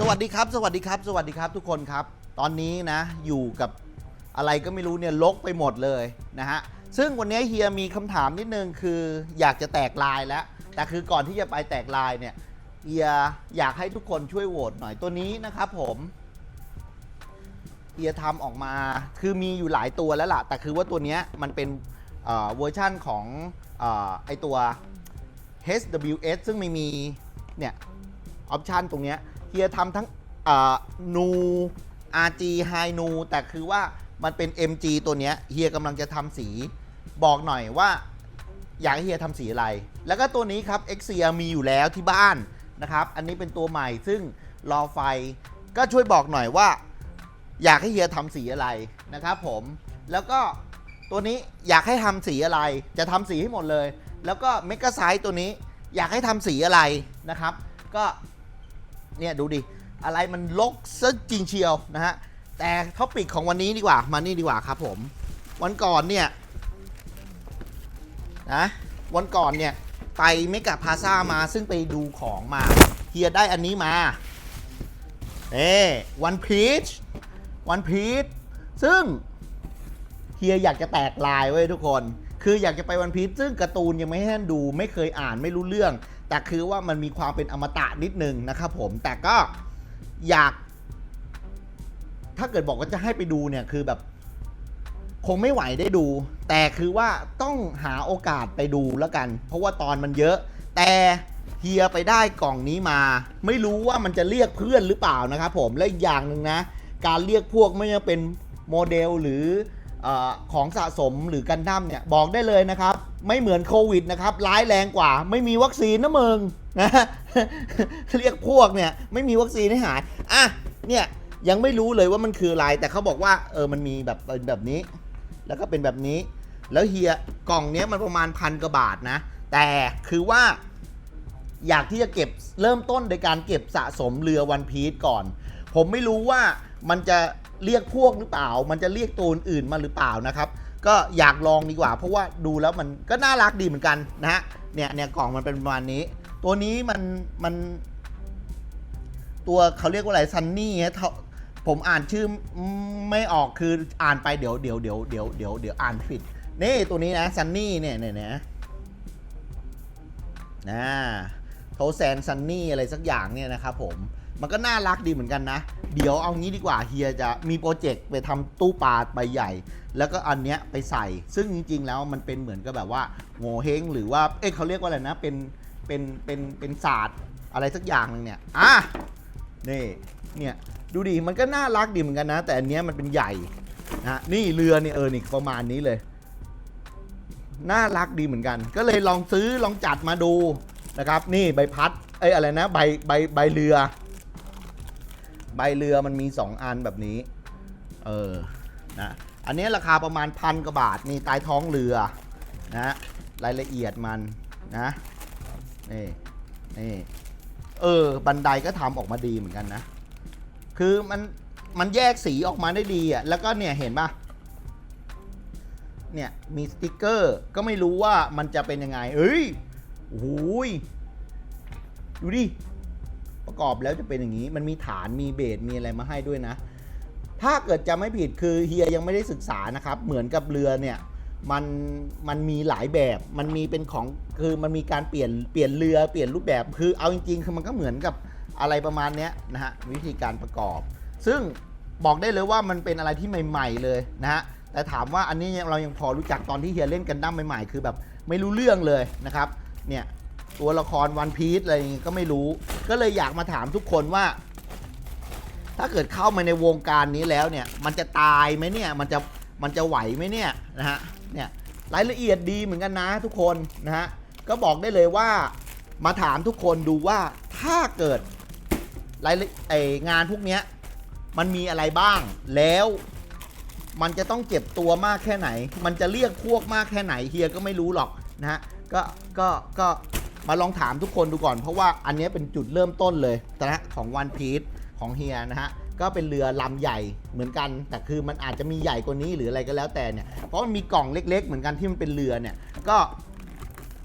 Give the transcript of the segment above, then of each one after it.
สวัสดีครับ สวัสดีครับ สวัสดีครับทุกคนครับ ตอนนี้นะ อยู่กับอะไรก็ไม่รู้เนี่ยลกไปหมดเลยนะฮะ ซึ่งวันนี้เฮียมีคำถามนิดนึงคืออยากจะแตกลายแล้ว แต่คือก่อนที่จะไปแตกลายเนี่ยเฮียอยากให้ทุกคนช่วยโหวตหน่อยตัวนี้นะครับผมเฮียทำออกมาคือมีอยู่หลายตัวแล้วล่ะ แต่คือว่าตัวเนี้ยมันเป็นเอ่อเวอร์ชั่นของเออไอตัว HWS ซึ่งไม่มีเนี่ยออปชันตรงเนี้ย ฮียทำทั้งนู RG High Nu แต่คือว่ามันเป็น MG ตัวเนี้ยเฮียกำลังจะทำสี บอกหน่อยว่าอยากให้เฮียทำสีอะไร แล้วก็ตัวนี้ครับ Xia มีอยู่แล้วที่บ้านนะครับ อันนี้เป็นตัวใหม่ซึ่งรอไฟก็ช่วยบอกหน่อยว่า อยากให้เฮียทำสีอะไรนะครับผม แล้วก็ตัวนี้อยากให้ทำสีอะไร จะทำสีให้หมดเลย แล้วก็เมกะไซส์ตัวนี้อยากให้ทำสีอะไรนะครับ ก็ เนี่ยดูดิ อะไรมันลกซะจริงเชียวนะฮะ แต่ท็อปิกของวันนี้ดีกว่า มานี่ดีกว่าครับผม วันก่อนเนี่ยนะวันก่อนเนี่ยไปเมกะพาซามาซึ่งไปดูของมาเฮียได้อันนี้มาเอ้วันพีชวันพีชซึ่งเฮียอยากจะแตกลายไว้ยทุกคน คืออยากจะไปวันพีชซึ่งการ์ตูนยังไม่ให้ท่านดูไม่เคยอ่านไม่รู้เรื่อง แต่คือว่ามันมีความเป็นอมตะนิดนึงนะครับผมแต่ก็อยาก ถ้าเกิดบอกว่าจะให้ไปดูเนี่ยคือแบบคงไม่ไหวได้ดู แต่คือว่าต้องหาโอกาสไปดูแล้วกัน เพราะว่าตอนมันเยอะ แต่เฮียไปได้กล่องนี้มา ไม่รู้ว่ามันจะเรียกเพื่อนหรือเปล่านะครับผมและอย่างหนึ่งนะ การเรียกพวกไม่ว่าเป็นโมเดลหรือเออของสะสมหรือกันดั้มเนี่ยบอกได้เลยนะครับ ไม่เหมือนโควิดนะครับ ร้ายแรงกว่า ไม่มีวัคซีนนะมึงนะเรียกพวกเนี่ย ไม่มีวัคซีนให้หายอะเนี่ยยังไม่รู้เลยว่ามันคืออะไร แต่เขาบอกว่าเออมันมีแบบเป็นแบบนี้ แล้วก็เป็นแบบนี้ แล้วเฮียกล่องเนี้ยมันประมาณพันกว่าบาทนะ แต่คือว่า อยากที่จะเก็บเริ่มต้นโดยการเก็บสะสมเรือวันพี e ก่อน ผมไม่รู้ว่ามันจะเรียกพวกหรือเปล่า มันจะเรียกตัวอื่นมาหรือเปล่านะครับ ก็อยากลองดีกว่า เพราะว่าดูแล้วมันก็น่ารักดีเหมือนกันนะฮะเนี่ยเนี่ยกล่องมันเป็นประมาณนี้ ตัวนี้มันมัน ตัวเขาเรียกว่าอะไรซันนี่ฮะผมอ่านชื่อไม่ออกคืออ่านไปเดี๋ยวเดี๋ยวเดี๋ยวเดี๋ยวเดี๋ยวเดี๋ยวอ่านผิดนี่ตัวนี้นะซันนี่เนี่ยเนี่ยนี่ยนะโทแซนซันนี่อะไรสักอย่างเนี่ยนะครับผม มันก็น่ารักดีเหมือนกันนะ เดี๋ยวเอางี้ดีกว่าเฮียจะมีโปรเจกต์ไปทำตู้ปลาใบใหญ่ แล้วก็อันเนี้ยไปใส่ ซึ่งจริง ๆ แล้วมันเป็นเหมือนกับแบบว่าโง่เฮงหรือว่า เอ๊ะเขาเรียกว่าอะไรนะ เป็น เป็น เป็น เป็นศาสตร์อะไรสักอย่างหนึ่งเนี่ย อะ นี่ เนี่ย ดูดิ มันก็น่ารักดีเหมือนกันนะ แต่อันเนี้ยมันเป็นใหญ่นะนี่เรือเนี่ยเออนี่ประมาณนี้เลย น่ารักดีเหมือนกัน ก็เลยลองซื้อลองจัดมาดูนะครับ นี่ใบพัด เอ้ยอะไรนะ ใบ ใบ ใบเรือ ใบเรือมันมี 2 อันแบบนี้ เออ นะ อันนี้ราคาประมาณพันกว่าบาท นี่ใต้ท้องเรือ นะ รายละเอียดมัน นะ นี่ นี่ เออ บันไดก็ทำออกมาดีเหมือนกันนะ คือมัน มันแยกสีออกมาได้ดีอะ แล้วก็เนี่ยเห็นปะเนี่ย มีสติกเกอร์ ก็ไม่รู้ว่ามันจะเป็นยังไง เอ้ยโอ้ยดูดิ ประกอบแล้วจะเป็นอย่างนี้ มันมีฐานมีเบสมีอะไรมาให้ด้วยนะ ถ้าเกิดจะไม่ผิดคือเฮียยังไม่ได้ศึกษานะครับ เหมือนกับเรือเนี่ยมันมันมีหลายแบบ มันมีเป็นของคือมันมีการเปลี่ยนเปลี่ยนเรือเปลี่ยนรูปแบบคือเอาจริงๆคือมันก็เหมือนกับอะไรประมาณนี้นะฮะวิธีการประกอบ ซึ่งบอกได้เลยว่ามันเป็นอะไรที่ใหม่ ๆเลยนะฮะแต่ถามว่าอันนี้เรายังพอรู้จักตอนที่เฮียเล่นกันดั้มใหม่ๆ คือแบบไม่รู้เรื่องเลยนะครับเนี่ย ตัวละครวันพีซอะไรอย่างงี้ก็ไม่รู้ ก็เลยอยากมาถามทุกคนว่า ถ้าเกิดเข้ามาในวงการนี้แล้วเนี่ย มันจะตายไหมเนี่ย มันจะมันจะไหวไหมเนี่ยนะฮะเนี่ยรายละเอียดดีเหมือนกันนะทุกคนนะฮะก็บอกได้เลยว่ามาถามทุกคนดูว่าถ้าเกิดรายละไองานพวกเนี้ยมันมีอะไรบ้าง แล้วมันจะต้องเจ็บตัวมากแค่ไหน มันจะเรียกพวกมากแค่ไหนเฮียก็ไม่รู้หรอกนะฮะก็ก็ก็ มาลองถามทุกคนดูก่อน เพราะว่าอันนี้เป็นจุดเริ่มต้นเลยนะของวันพีชของเฮียนะฮะก็เป็นเรือลำใหญ่เหมือนกัน แต่คือมันอาจจะมีใหญ่กว่านี้หรืออะไรก็แล้วแต่เนี่ยเพราะมันมีกล่องเล็ก ๆ เหมือนกันที่มันเป็นเรือเนี่ยก็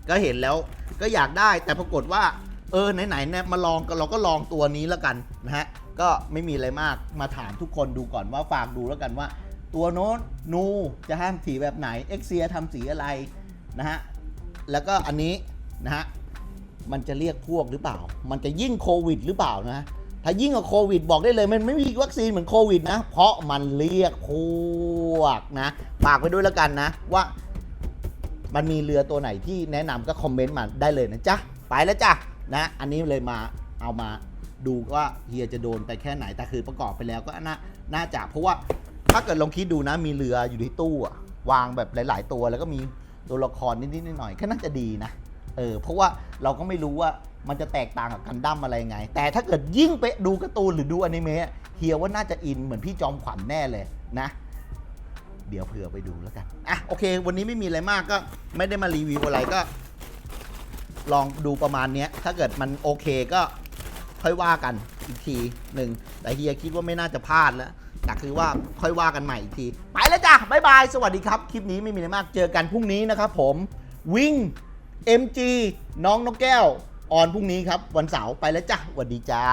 ก็เห็นแล้วก็อยากได้แต่ปรากฏว่า เออไหนๆเนี่ยมาลองก็เราก็ลองตัวนี้แล้วกันนะฮะก็ไม่มีอะไรมากมาถามทุกคนดูก่อนว่าฝากดูแล้วกันว่า ตัวโน้นนูจะห้ามสีแบบไหนเอ็กเซียทำสีอะไรนะฮะแล้วก็อันนี้นะฮะ มันจะเรียกพวกหรือเปล่า มันจะยิ่งโควิดหรือเปล่านะ ถ้ายิ่งกับโควิดบอกได้เลย มันไม่มีวัคซีนเหมือนโควิดนะ เพราะมันเรียกพวกนะฝากไปด้วยแล้วกันนะ ว่า มันมีเรือตัวไหนที่แนะนำก็คอมเมนต์มาได้เลยนะจ๊ะ ไปแล้วจ้ะนะ อันนี้เลยมาเอามาดูว่าเฮียจะโดนไปแค่ไหน แต่คือประกอบไปแล้วก็น่านาจะเพราะว่าถ้าเกิดลองคิดดูนะมีเรืออยู่ในตู้วางแบบหลาย ๆ ตัวแล้วก็มีตัวละครนิดๆหน่อยๆก็น่าจะดีนะ เออเพราะว่าเราก็ไม่รู้ว่ามันจะแตกต่างกับกันดั้มอะไรไง แต่ถ้าเกิดยิ่งไปดูการ์ตูนหรือดูอนิเมะเฮียว่าน่าจะอินเหมือนพี่จอมขวัญแน่เลยนะ เดี๋ยวเผื่อไปดูแล้วกันอะโอเค วันนี้ไม่มีอะไรมากก็ไม่ได้มารีวิวอะไรก็ ลองดูประมาณเนี้ยถ้าเกิดมันโอเคก็ค่อยว่ากันอีกทีหนึ่งแต่เฮียคิดว่าไม่น่าจะพลาดแล้วแต่คือว่าค่อยว่ากันใหม่อีกที ไปแล้วจ้ะบ๊ายบาย สวัสดีครับ คลิปนี้ไม่มีอะไรมากเจอกันพรุ่งนี้นะครับผมวิ่ง MG น้องนกแก้ว ออนพรุ่งนี้ครับ วันเสาร์ไปแล้วจ้ะสวัสดีจ้า